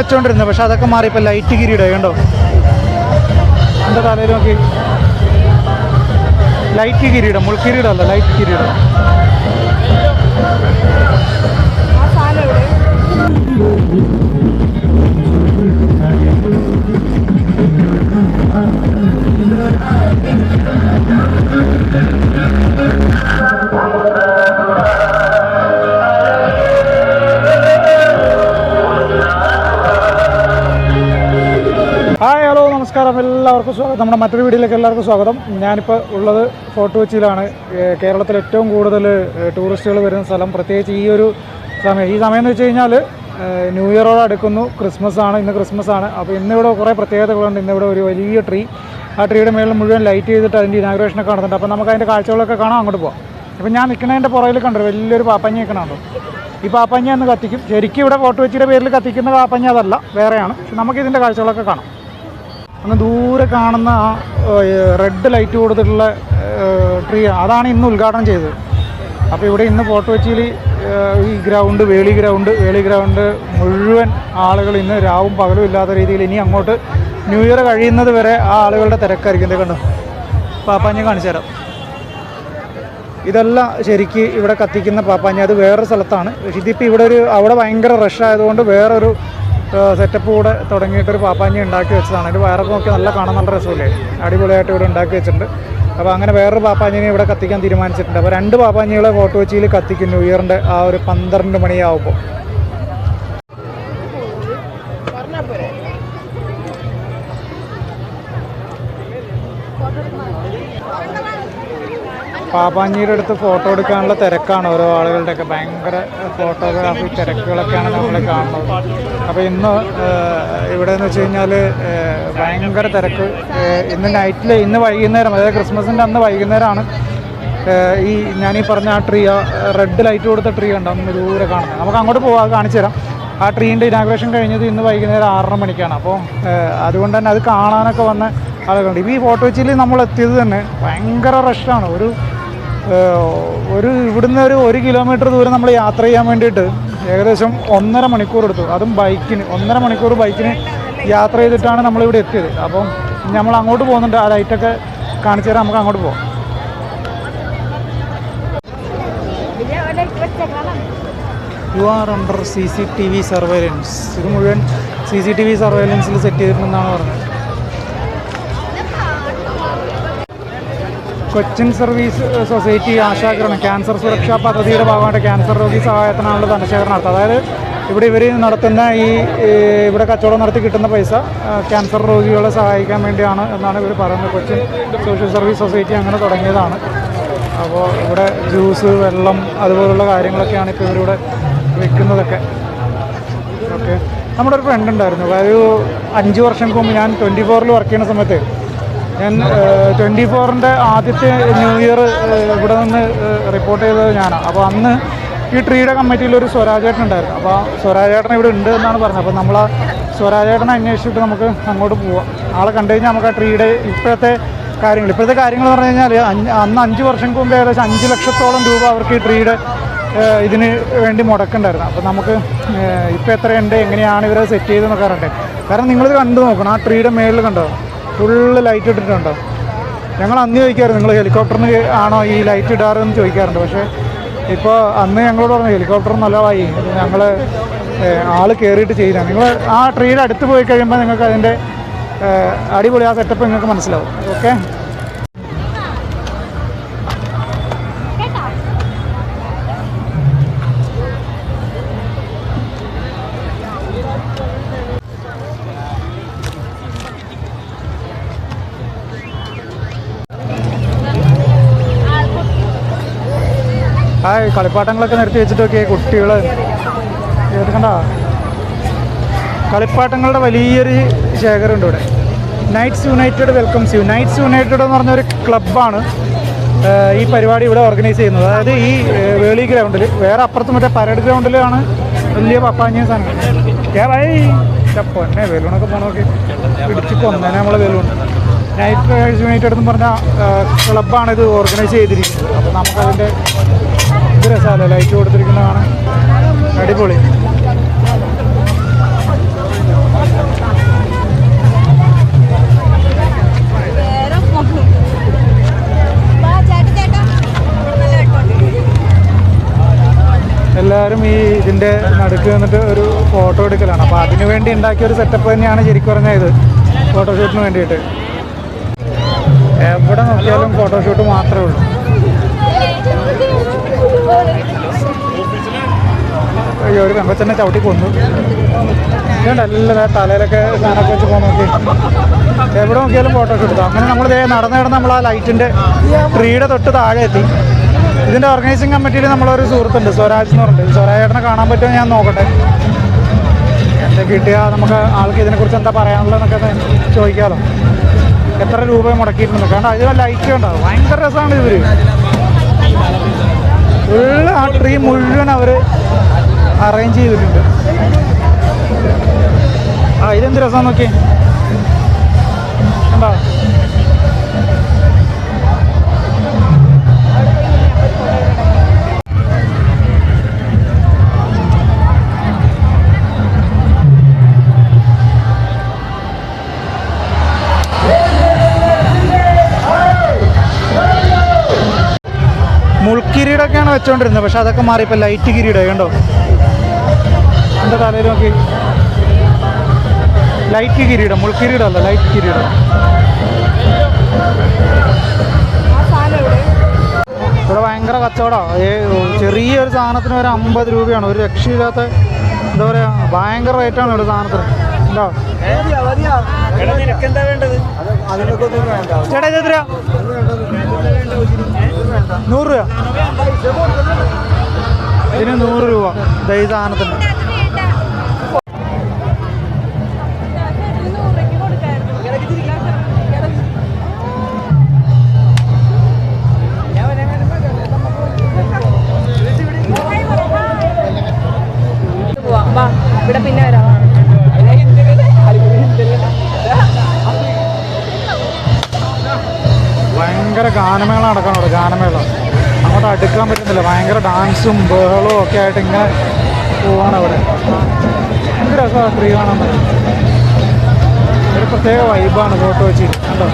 വെച്ചോണ്ടിരുന്നത്. പക്ഷെ അതൊക്കെ മാറി ഇപ്പൊ ലൈറ്റ് കിരീടം കണ്ടോ? എന്റെ തലയിൽ നോക്കി. ലൈറ്റ് കിരീടം മുൾക്കിരീടം അല്ല ലൈറ്റ് കിരീടം ഹായ് നമ്മുടെ മറ്റൊരു വീഡിയോയിലേക്ക് എല്ലാവർക്കും സ്വാഗതം. ഞാനിപ്പോൾ ഉള്ളത് ഫോർട്ട് കൊച്ചിയിലാണ്. കേരളത്തിൽ ഏറ്റവും കൂടുതൽ ടൂറിസ്റ്റുകൾ വരുന്ന സ്ഥലം. പ്രത്യേകിച്ച് ഈ ഒരു സമയം ഈ സമയം എന്ന് വെച്ച് കഴിഞ്ഞാൽ ന്യൂ ഇയറോട് അടുക്കുന്നു. ക്രിസ്മസ് ആണ് ഇന്ന് ക്രിസ്മസ് ആണ് അപ്പോൾ ഇന്നിവിടെ കുറേ പ്രത്യേകതകളുണ്ട്. ഇന്നിവിടെ ഒരു വലിയ ട്രീ. ആ ട്രീയുടെ മേളിൽ മുഴുവൻ ലൈറ്റ് ചെയ്തിട്ട് അതിന്റെ ഇനാഗ്രേഷനൊക്കെ നടത്തുന്നുണ്ട് അപ്പോൾ നമുക്ക് അതിന്റെ കാഴ്ചകളൊക്കെ കാണാം. അങ്ങോട്ട് പോകാം അപ്പോൾ ഞാൻ നിൽക്കുന്നതിന്റെ പുറകിൽ കണ്ടു? വലിയൊരു പാപ്പഞ്ഞ നിൽക്കണമല്ലോ ഈ പാപ്പഞ്ഞ എന്ന് കത്തിക്കും. ശരിക്കും ഇവിടെ ഫോർട്ട് കൊച്ചിയുടെ പേരിൽ കത്തിക്കുന്ന പാപ്പഞ്ഞ അതല്ല വേറെയാണ്. പക്ഷെ നമുക്കിതിന്റെ കാഴ്ചകളൊക്കെ കാണാം. അങ്ങ് ദൂരെ കാണുന്ന ആ റെഡ് ലൈറ്റ് കൊടുത്തിട്ടുള്ള ട്രീ അതാണ് ഇന്ന് ഉദ്ഘാടനം ചെയ്തത്. അപ്പോൾ ഇവിടെ ഇന്ന് ഫോട്ടോ കൊച്ചിയിൽ ഈ ground Veli ground Veli ground മുഴുവൻ ആളുകൾ ഇന്ന് രാവും പകലും ഇല്ലാത്ത രീതിയിൽ ഇനി അങ്ങോട്ട് ന്യൂ ഇയർ കഴിയുന്നത് വരെ ആ ആളുകളുടെ തിരക്കായിരിക്കും. കണ്ടു? പാപ്പാഞ്ഞ കാണിച്ചു തരാം. ഇതെല്ലാം ശരിക്ക് ഇവിടെ കത്തിക്കുന്ന പാപ്പാഞ്ഞ അത് വേറൊരു സ്ഥലത്താണ്. പക്ഷേ ഇതിപ്പോൾ ഇവിടെ ഒരു അവിടെ ഭയങ്കര റഷ് ആയതുകൊണ്ട് വേറൊരു സെറ്റപ്പ് കൂടെ തുടങ്ങിയിട്ടൊരു പാപ്പാഞ്ഞി ഉണ്ടാക്കി വെച്ചതാണ്. അതിന്റെ വയറൊക്കെ നോക്കി നല്ല കാണാൻ നല്ല രസമില്ലേ? അടിപൊളിയായിട്ട് ഇവിടെ ഉണ്ടാക്കി വെച്ചിട്ടുണ്ട്. അപ്പോൾ അങ്ങനെ വേറൊരു പാപ്പാഞ്ഞിനെ ഇവിടെ കത്തിക്കാൻ തീരുമാനിച്ചിട്ടുണ്ട്. അപ്പോൾ രണ്ട് പാപ്പാഞ്ഞികളെ ഫോട്ടോ വെച്ചിൽ കത്തിക്കും ന്യൂ ഇയറിന്റെ ആ ഒരു പന്ത്രണ്ട് മണിയാവുമ്പോൾ. പാപ്പാഞ്ഞിയുടെ അടുത്ത് ഫോട്ടോ എടുക്കാനുള്ള തിരക്കാണ്. ഓരോ ആളുകളുടെയൊക്കെ ഭയങ്കര ഫോട്ടോഗ്രാഫി തിരക്കുകളൊക്കെയാണ് നമ്മൾ കാണുന്നത്. അപ്പോൾ ഇന്ന് ഇവിടെ എന്ന് വെച്ച് കഴിഞ്ഞാൽ ഭയങ്കര തിരക്ക്. ഇന്ന് നൈറ്റിൽ ഇന്ന് വൈകുന്നേരം അതായത് ക്രിസ്മസിന്റെ അന്ന് വൈകുന്നേരമാണ് ഈ ഞാൻ ഈ പറഞ്ഞ ആ ട്രീ റെഡ് ലൈറ്റ് കൊടുത്ത ട്രീ ഉണ്ട് അന്ന് ദൂരെ കാണുന്നത്. നമുക്ക് അങ്ങോട്ട് പോകാം കാണിച്ചു തരാം. ആ ട്രീന്റെ ഇനാഗ്രേഷൻ കഴിഞ്ഞത് ഇന്ന് വൈകുന്നേരം ആറര മണിക്കാണ്. അപ്പോൾ അതുകൊണ്ട് തന്നെ അത് കാണാനൊക്കെ വന്ന ആളുകളുണ്ട്. ഇപ്പോൾ ഈ ഫോട്ടോ വെച്ചിൽ നമ്മൾ എത്തിയത് തന്നെ ഭയങ്കര റഷാണ് ഒരു ഒരു ഇവിടുന്ന് ഒരു ഒരു കിലോമീറ്റർ ദൂരം നമ്മൾ യാത്ര ചെയ്യാൻ വേണ്ടിയിട്ട് ഏകദേശം ഒന്നര മണിക്കൂർ എടുത്തു. അതും ബൈക്കിന്. ഒന്നര മണിക്കൂർ ബൈക്കിന് യാത്ര ചെയ്തിട്ടാണ് നമ്മളിവിടെ എത്തിയത്. അപ്പം നമ്മൾ അങ്ങോട്ട് പോകുന്നുണ്ട്. ആ ലൈറ്റൊക്കെ കാണിച്ചു തരാം. നമുക്ക് അങ്ങോട്ട് പോകാം you are under C C T V surveillance ഇത് മുഴുവൻ സി സി ടി വി സർവൈലൻസിൽ സെറ്റ് ചെയ്തിട്ടുണ്ടെന്നാണ് പറഞ്ഞത്. കൊച്ചിൻ സർവീസ് സൊസൈറ്റി ആശാകരണം ക്യാൻസർ സുരക്ഷാ പദ്ധതിയുടെ ഭാഗമായിട്ട് ക്യാൻസർ രോഗി സഹായത്തിനാണുള്ള ധനശേഖരണം നടത്തുക അതായത് ഇവിടെ ഇവർ നടത്തുന്ന ഈ ഇവിടെ കച്ചവടം നടത്തി കിട്ടുന്ന പൈസ ക്യാൻസർ രോഗികളെ സഹായിക്കാൻ വേണ്ടിയാണ് എന്നാണ് ഇവർ പറയുന്നത്. കൊച്ചിൻ സോഷ്യൽ സർവീസ് സൊസൈറ്റി അങ്ങനെ തുടങ്ങിയതാണ്. അപ്പോൾ ഇവിടെ ജ്യൂസ് വെള്ളം അതുപോലുള്ള കാര്യങ്ങളൊക്കെയാണ് ഇപ്പോൾ ഇവരിവിടെ വിൽക്കുന്നതൊക്കെ ഓക്കെ. നമ്മുടെ ഒരു ഫ്രണ്ട് ഉണ്ടായിരുന്നു. ഒരു അഞ്ച് വർഷം മുമ്പ് ഞാൻ ട്വന്റി ഫോറിൽ വർക്ക് ചെയ്യുന്ന സമയത്ത് ഞാൻ ട്വന്റി ഫോറിന്റെ ആദ്യത്തെ ന്യൂ ഇയർ ഇവിടെ നിന്ന് റിപ്പോർട്ട് ചെയ്തത് ഞാനാണ് അപ്പോൾ അന്ന് ഈ ട്രീയുടെ കമ്മിറ്റിയിൽ ഒരു സ്വരാജേട്ടൻ ഉണ്ടായിരുന്നു. അപ്പോൾ ആ സ്വരാജേട്ടൻ ഇവിടെ ഉണ്ട് എന്നാണ് പറഞ്ഞത്. അപ്പോൾ നമ്മൾ ആ സ്വരാജേട്ടനെ അന്വേഷിച്ചിട്ട് നമുക്ക് അങ്ങോട്ട് പോവാം. ആളെ കണ്ടു കഴിഞ്ഞാൽ നമുക്ക് ആ ട്രീയുടെ ഇപ്പോഴത്തെ കാര്യങ്ങൾ. ഇപ്പോഴത്തെ കാര്യങ്ങൾ എന്ന് പറഞ്ഞു കഴിഞ്ഞാൽ അന്ന് അഞ്ച് വർഷം മുമ്പ് ഏകദേശം അഞ്ച് ലക്ഷത്തോളം രൂപ അവർക്ക് ഈ ട്രീയുടെ ഇതിന് വേണ്ടി മുടക്കുണ്ടായിരുന്നു അപ്പോൾ നമുക്ക് ഇപ്പോൾ എത്രയുണ്ട് എങ്ങനെയാണ് ഇവരെ സെറ്റ് ചെയ്തെന്നൊക്കെ അറിയട്ടെ കാരണം നിങ്ങളിത് കണ്ടു നോക്കണം. ആ ട്രീയുടെ മേളിൽ കണ്ടോ? ഫുള്ള് ലൈറ്റ് ഇട്ടിട്ടുണ്ടോ? ഞങ്ങൾ അന്ന് ചോദിക്കാറുണ്ട് നിങ്ങൾ ഹെലികോപ്റ്ററിന് ആണോ ഈ ലൈറ്റ് ഇടാറെന്ന് ചോദിക്കാറുണ്ട്. പക്ഷേ ഇപ്പോൾ അന്ന് ഞങ്ങളോട് പറഞ്ഞു ഹെലികോപ്റ്റർ നല്ലതായി. ഞങ്ങൾ ആൾ കയറിയിട്ട് ചെയ്താണ്. നിങ്ങൾ ആ ട്രീയുടെ അടുത്ത് പോയി കഴിയുമ്പോൾ നിങ്ങൾക്ക് അതിന്റെ അടിപൊളി ആ സെറ്റപ്പ് നിങ്ങൾക്ക് മനസ്സിലാവും. ഓക്കെ കളിപ്പാട്ടങ്ങളൊക്കെ നിർത്തി വെച്ചിട്ടൊക്കെ കുട്ടികൾ കണ്ട? കളിപ്പാട്ടങ്ങളുടെ വലിയൊരു ശേഖരമുണ്ട് ഇവിടെ. Knights United welcomes you Knights United എന്ന് പറഞ്ഞൊരു ക്ലബ്ബാണ് ഈ പരിപാടി ഇവിടെ ഓർഗനൈസ് ചെയ്യുന്നത്. അതായത് ഈ വേളി ഗ്രൗണ്ടിൽ വേറെ അപ്പുറത്ത് മറ്റേ പരേഡ് ഗ്രൗണ്ടിലാണ് വലിയ പപ്പാഞ്ഞ സാധനം ഏ ഭായി പൊന്നെ വെലൂണൊക്കെ പോണോക്കെ പിടിച്ച് കൊന്നേനെ നമ്മളെ ബലൂൺ. നൈറ്റ് യുണൈറ്റഡ് എന്ന് പറഞ്ഞ ക്ലബ്ബാണ് ഇത് ഓർഗനൈസ് ചെയ്തിരിക്കുന്നത്. അപ്പോൾ നമുക്കതിന്റെ രസമല്ലേ ലൈറ്റ് കൊടുത്തിരിക്കുന്നതാണ് അടിപൊളി. എല്ലാവരും ഈ ഇതിന്റെ നടുക്ക് നിന്നിട്ട് ഒരു ഫോട്ടോ എടുക്കലാണ്. അപ്പോൾ അതിന് വേണ്ടി ഉണ്ടാക്കിയ ഒരു സെറ്റപ്പ് തന്നെയാണ് ശരിക്കും പറഞ്ഞാൽ ഇത്. ഫോട്ടോഷൂട്ടിന് വേണ്ടിയിട്ട്. എവിടെ നോക്കിയാലും ഫോട്ടോഷൂട്ട് മാത്രമേ ഉള്ളൂ. അയ്യോ ഒരു പെമ്പച്ചനെ ചവിട്ടി കൊന്നു. ഇതുണ്ടല്ല തലയിലൊക്കെ സാധനമൊക്കെ വെച്ച് പോകാൻ നോക്കി. എവിടെ നോക്കിയാലും ഫോട്ടോ ഒക്കെ എടുത്തു. അങ്ങനെ നമ്മൾ നടന്ന് നടന്ന് നമ്മൾ ആ ലൈറ്റിന്റെ ട്രീയുടെ തൊട്ട് താഴെ എത്തി. ഇതിന്റെ ഓർഗനൈസിങ് കമ്മിറ്റിയിൽ നമ്മളൊരു സുഹൃത്തുണ്ട് സ്വരാജ് എന്ന് പറഞ്ഞിട്ട്. സ്വരാജേട്ടനെ കാണാൻ പറ്റുമോ ഞാൻ നോക്കട്ടെ. എന്താ കിട്ടിയാൽ നമുക്ക് ആൾക്ക് ഇതിനെക്കുറിച്ച് എന്താ പറയാനുള്ളതെന്നൊക്കെ ചോദിക്കാമല്ലോ എത്ര രൂപ മുടക്കിയിട്ടുണ്ട്. കാരണം അതിൽ ലൈറ്റ് ഉണ്ടാവും ഭയങ്കര രസമാണ് ഇവർ ഫുള്ള് ആ ട്രീ മുഴുവൻ അവർ അറേഞ്ച് ചെയ്തിട്ടുണ്ട്. ആ ഇതെന്ത് രസം നോക്കി കണ്ടോ? വെച്ചോണ്ടിരുന്നത് പക്ഷെ അതൊക്കെ മാറി ഇപ്പൊ ലൈറ്റ് കിരീടം കണ്ടോ? എന്റെ തലയിൽ നോക്കി. ലൈറ്റ് കിരീടം മുൾക്കിരീടം അല്ല ലൈറ്റ് കിരീടം. ഇവിടെ ഭയങ്കര കച്ചവടമാണ് ചെറിയൊരു സാധനത്തിന് വരെ അമ്പത് രൂപയാണ്. ഒരു രക്ഷയില്ലാത്ത എന്താ പറയുക ഭയങ്കര റേറ്റാണ് ഇവിടെ സാധനത്തിന്. ചേട്ടാ ഇത് നൂറ് രൂപ. ഇതിന് നൂറ് രൂപ. ഈ സാധനത്തിന്. ഇവിടെ പിന്നെ വരാം. ഗാനമേള നടക്കണം അവിടെ ഗാനമേള അങ്ങോട്ട് അടുക്കാൻ പറ്റുന്നില്ല ഭയങ്കര ഡാൻസും ബഹളവും ഒക്കെ ആയിട്ട് ഇങ്ങനെ പോവാണ് അവിടെ എന്ത് രസമാണ് ട്രീ കാണാൻ ഒരു പ്രത്യേക വൈബാണ് ഫോട്ടോ വെച്ച് കണ്ടോ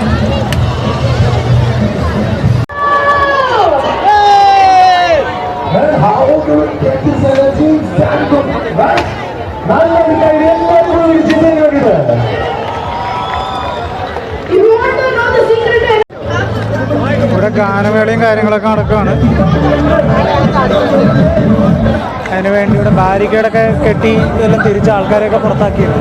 ഇവിടെ ഗാനമേളയും കാര്യങ്ങളൊക്കെ നടക്കുകയാണ്. അതിനുവേണ്ടി ഇവിടെ ബാരിക്കേഡൊക്കെ കെട്ടി ഇതെല്ലാം തിരിച്ച് ആൾക്കാരെയൊക്കെ പുറത്താക്കിയത്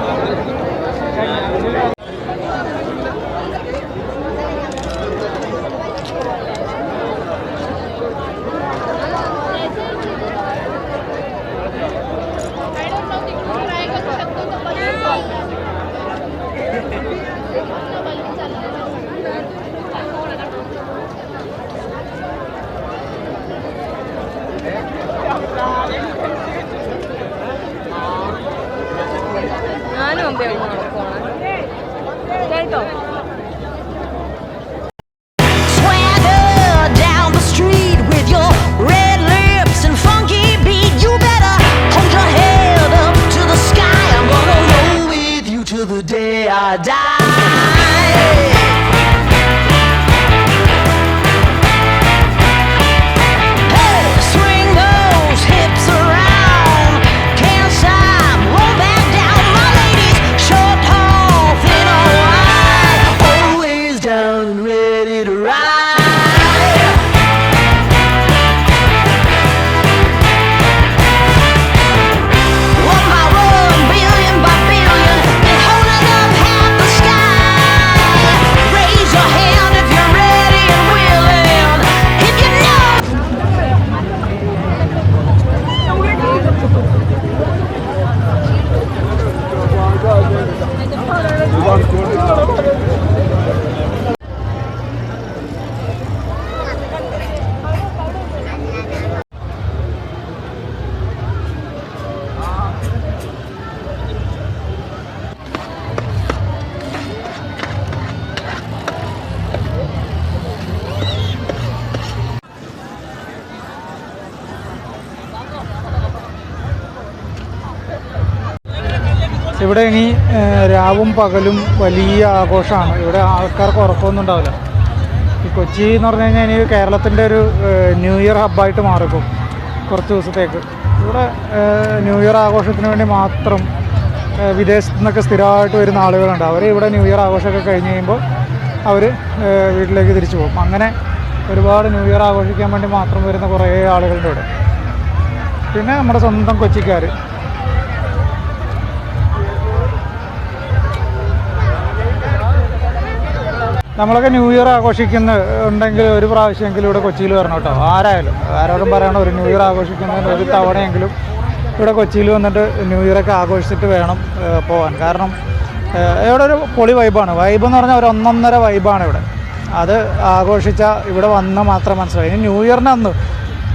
ഞാനും അമ്പേ പോണേ കേട്ടോ ഇവിടെ ഇനി രാവും പകലും വലിയ ആഘോഷമാണ്. ഇവിടെ ആൾക്കാർക്ക് ഉറക്കമൊന്നും ഉണ്ടാവില്ല. ഈ കൊച്ചി എന്ന് പറഞ്ഞു കഴിഞ്ഞാൽ ഇനി കേരളത്തിന്റെ ഒരു ന്യൂ ഇയർ ഹബ്ബായിട്ട് മാറിക്കും. കുറച്ച് ദിവസത്തേക്ക്. ഇവിടെ ന്യൂ ഇയർ ആഘോഷത്തിന് വേണ്ടി മാത്രം വിദേശത്തു നിന്നൊക്കെ സ്ഥിരമായിട്ട് വരുന്ന ആളുകളുണ്ട്. അവർ ഇവിടെ ന്യൂ ഇയർ ആഘോഷമൊക്കെ കഴിഞ്ഞ് കഴിയുമ്പോൾ അവർ വീട്ടിലേക്ക് തിരിച്ചു പോകും. അങ്ങനെ ഒരുപാട് ന്യൂ ഇയർ ആഘോഷിക്കാൻ വേണ്ടി മാത്രം വരുന്ന കുറേ ആളുകളുണ്ട് ഇവിടെ. പിന്നെ നമ്മുടെ സ്വന്തം കൊച്ചിക്കാർ നമ്മളൊക്കെ ന്യൂ ഇയർ ആഘോഷിക്കുന്ന ഉണ്ടെങ്കിൽ ഒരു പ്രാവശ്യമെങ്കിലും ഇവിടെ കൊച്ചിയിൽ വരണം കേട്ടോ. ആരായാലും. ആരോടും പറയണം ഒരു ന്യൂ ഇയർ ആഘോഷിക്കുന്നതിന് ഒരു തവണയെങ്കിലും ഇവിടെ കൊച്ചിയിൽ വന്നിട്ട് ന്യൂ ഇയറൊക്കെ ആഘോഷിച്ചിട്ട് വേണം പോകാൻ കാരണം ഇവിടെ ഒരു പൊളി വൈബാണ്. വൈബ് എന്ന് പറഞ്ഞാൽ ഒരു ഒന്നൊന്നര വൈബാണ് ഇവിടെ. അത് ആഘോഷിച്ചാൽ ഇവിടെ വന്ന് മാത്രം മനസ്സിലായി ഇനി ന്യൂ ഇയറിന് അന്ന്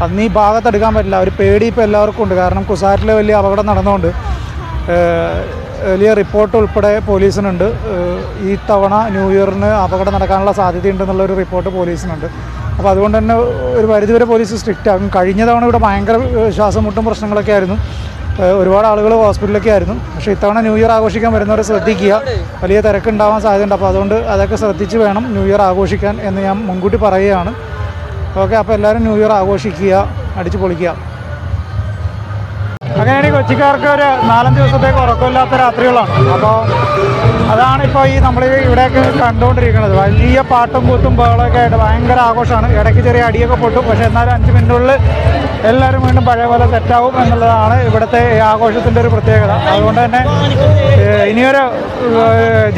അന്ന് ഈ ഭാഗത്തെടുക്കാൻ പറ്റില്ല. ഒരു പേടി ഇപ്പോൾ എല്ലാവർക്കും ഉണ്ട്. കാരണം കുസാറ്റിൽ വലിയ അപകടം നടന്നുകൊണ്ട് വലിയ റിപ്പോർട്ട് ഉൾപ്പെടെ പോലീസിനുണ്ട്. ഈ തവണ ന്യൂ ഇയറിന് അപകടം നടക്കാനുള്ള സാധ്യതയുണ്ടെന്നുള്ളൊരു റിപ്പോർട്ട് പോലീസിനുണ്ട്. അപ്പോൾ അതുകൊണ്ട് തന്നെ ഒരു പരിധിവരെ പോലീസ് സ്ട്രിക്റ്റ് ആകും. കഴിഞ്ഞ തവണ ഇവിടെ ഭയങ്കര ശ്വാസം മുട്ടും പ്രശ്നങ്ങളൊക്കെ ആയിരുന്നു. ഒരുപാട് ആളുകൾ ഹോസ്പിറ്റലിലൊക്കെ ആയിരുന്നു. പക്ഷേ ഇത്തവണ ന്യൂ ഇയർ ആഘോഷിക്കാൻ വരുന്നവരെ ശ്രദ്ധിക്കുക. വലിയ തിരക്കുണ്ടാവാൻ സാധ്യതയുണ്ട്. അപ്പോൾ അതുകൊണ്ട് അതൊക്കെ ശ്രദ്ധിച്ച് വേണം ന്യൂ ഇയർ ആഘോഷിക്കാൻ എന്ന് ഞാൻ മുൻകൂട്ടി പറയുകയാണ്. ഓക്കെ അപ്പോൾ എല്ലാവരും ന്യൂ ഇയർ ആഘോഷിക്കുക അടിച്ചു പൊളിക്കുക. അങ്ങനെയാണ് കൊച്ചിക്കാർക്ക് ഒരു നാലഞ്ച് ദിവസത്തേക്ക് ഉറക്കമില്ലാത്ത രാത്രികളാണ്. അപ്പോൾ അതാണ് ഇപ്പോൾ ഈ നമ്മൾ ഇവിടെയൊക്കെ കണ്ടുകൊണ്ടിരിക്കുന്നത്. വലിയ പാട്ടും കൂത്തും ബഹളമൊക്കെ ആയിട്ട് ഭയങ്കര ആഘോഷമാണ്. ഇടയ്ക്ക് ചെറിയ അടിയൊക്കെ പൊട്ടും. പക്ഷേ എന്നാലും അഞ്ച് മിനിറ്റുള്ളിൽ എല്ലാവരും വീണ്ടും പഴയ പോലെ സെറ്റാവും എന്നുള്ളതാണ് ഇവിടുത്തെ ആഘോഷത്തിന്റെ ഒരു പ്രത്യേകത. അതുകൊണ്ട് തന്നെ ഇനിയൊരു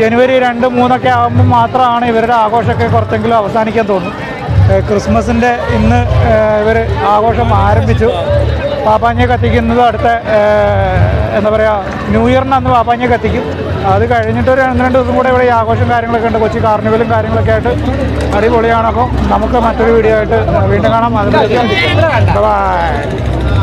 ജനുവരി രണ്ട് മൂന്നൊക്കെ ആകുമ്പോൾ മാത്രമാണ് ഇവരുടെ ആഘോഷമൊക്കെ കുറച്ചെങ്കിലും അവസാനിക്കാൻ തോന്നും ഏഹ്, ക്രിസ്മസിന്റെ ഇന്ന് ഇവർ ആഘോഷം ആരംഭിച്ചു. പാപ്പാഞ്ഞെ കത്തിക്കുന്നത് അടുത്ത എന്താ പറയുക ന്യൂ ഇയറിന് അന്ന് പാപ്പാഞ്ഞെ കത്തിക്കും. അത് കഴിഞ്ഞിട്ട് ഒരു രണ്ട് രണ്ട് ദിവസം കൂടെ ഇവിടെ ഈ ആഘോഷം കാര്യങ്ങളൊക്കെ ഉണ്ട്. കൊച്ചി കാർണിവലും കാര്യങ്ങളൊക്കെ ആയിട്ട് അടിപൊളിയാണ്. അപ്പം നമുക്ക് മറ്റൊരു വീഡിയോ ആയിട്ട് വീണ്ടും കാണാം. അതിന് ബൈ